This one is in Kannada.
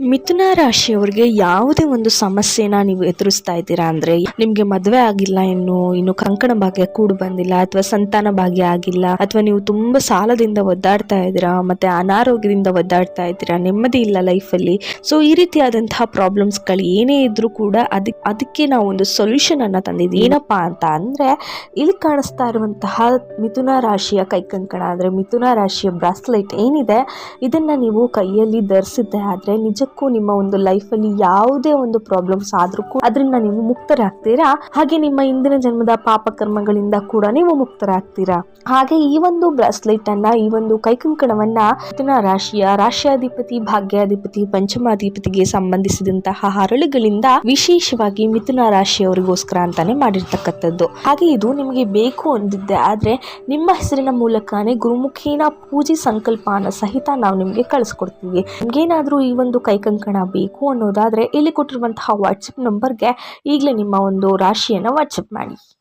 ಮಿಥುನ ರಾಶಿಯವರಿಗೆ ಯಾವುದೇ ಒಂದು ಸಮಸ್ಯೆನ ನೀವು ಎದುರಿಸ್ತಾ ಇದ್ದೀರಾ ಅಂದರೆ, ನಿಮಗೆ ಮದುವೆ ಆಗಿಲ್ಲ ಇನ್ನು ಇನ್ನು ಕಂಕಣ ಭಾಗ್ಯ ಕೂಡ ಬಂದಿಲ್ಲ, ಅಥವಾ ಸಂತಾನ ಭಾಗ್ಯ ಆಗಿಲ್ಲ, ಅಥವಾ ನೀವು ತುಂಬ ಸಾಲದಿಂದ ಒದ್ದಾಡ್ತಾ ಇದ್ದೀರಾ, ಮತ್ತೆ ಅನಾರೋಗ್ಯದಿಂದ ಒದ್ದಾಡ್ತಾ ಇದ್ದೀರಾ, ನೆಮ್ಮದಿ ಇಲ್ಲ ಲೈಫಲ್ಲಿ ಸೊ ಈ ರೀತಿಯಾದಂತಹ ಪ್ರಾಬ್ಲಮ್ಸ್ಗಳು ಏನೇ ಇದ್ರೂ ಕೂಡ ಅದಕ್ಕೆ ಅದಕ್ಕೆ ನಾವು ಒಂದು ಸೊಲ್ಯೂಷನ್ ಅನ್ನ ತಂದಿದ್ದೀವಿ. ಏನಪ್ಪಾ ಅಂತ ಅಂದರೆ, ಇಲ್ಲಿ ಕಾಣಿಸ್ತಾ ಇರುವಂತಹ ಮಿಥುನ ರಾಶಿಯ ಕೈ ಕಂಕಣ ಅಂದರೆ, ಮಿಥುನ ರಾಶಿಯ ಬ್ರಾಸ್ಲೆಟ್ ಏನಿದೆ, ಇದನ್ನ ನೀವು ಕೈಯಲ್ಲಿ ಧರಿಸಿದ್ದೆ ಆದರೆ ನಿಜಕ್ಕೂ ನಿಮ್ಮ ಒಂದು ಲೈಫಲ್ಲಿ ಯಾವುದೇ ಒಂದು ಪ್ರಾಬ್ಲಮ್ಸ್ ಆದ್ರೂ ಅದರಿಂದ ನೀವು ಮುಕ್ತರಾಗ್ತೀರಾ? ಹಾಗೆ ನಿಮ್ಮ ಹಿಂದಿನ ಜನ್ಮದ ಪಾಪ ಕರ್ಮಗಳಿಂದ ಕೂಡ ನೀವು ಮುಕ್ತರಾಗ್ತೀರಾ? ಹಾಗೆ ಈ ಒಂದು ಬ್ರಾಸ್ಲೆಟ್ ಅನ್ನ, ಈ ಒಂದು ಕೈಕಂಕಣವನ್ನ ಮಿಥುನ ರಾಶಿಯ ರಾಶಿಯಾಧಿಪತಿ, ಭಾಗ್ಯಾಧಿಪತಿ, ಪಂಚಮಾಧಿಪತಿಗೆ ಸಂಬಂಧಿಸಿದಂತಹ ಹರಳುಗಳಿಂದ ವಿಶೇಷವಾಗಿ ಮಿಥುನ ರಾಶಿಯವರಿಗೋಸ್ಕರ ಅಂತಾನೆ ಮಾಡಿರ್ತಕ್ಕಂಥದ್ದು. ಹಾಗೆ ಇದು ನಿಮಗೆ ಬೇಕು ಅಂದಿದ್ದೆ, ಆದ್ರೆ ನಿಮ್ಮ ಹೆಸರಿನ ಮೂಲಕನೇ ಗುರುಮುಖಿನ ಪೂಜೆ ಸಂಕಲ್ಪನ ಸಹಿತ ನಾವು ನಿಮಗೆ ಕಳಿಸ್ಕೊಡ್ತೀವಿ. ನಿಮ್ಗೇನಾದ್ರೂ ಈ ಒಂದು ಕೈಕಂಕಣ ಬೇಕು ಅನ್ನೋದಾದ್ರೆ ಇಲ್ಲಿ ಕೊಟ್ಟಿರುವಂತಹ ವಾಟ್ಸಪ್ ನಂಬರ್ಗೆ ಈಗಲೇ ನಿಮ್ಮ ಒಂದು ರಾಶಿಯನ್ನು ವಾಟ್ಸಪ್ ಮಾಡಿ.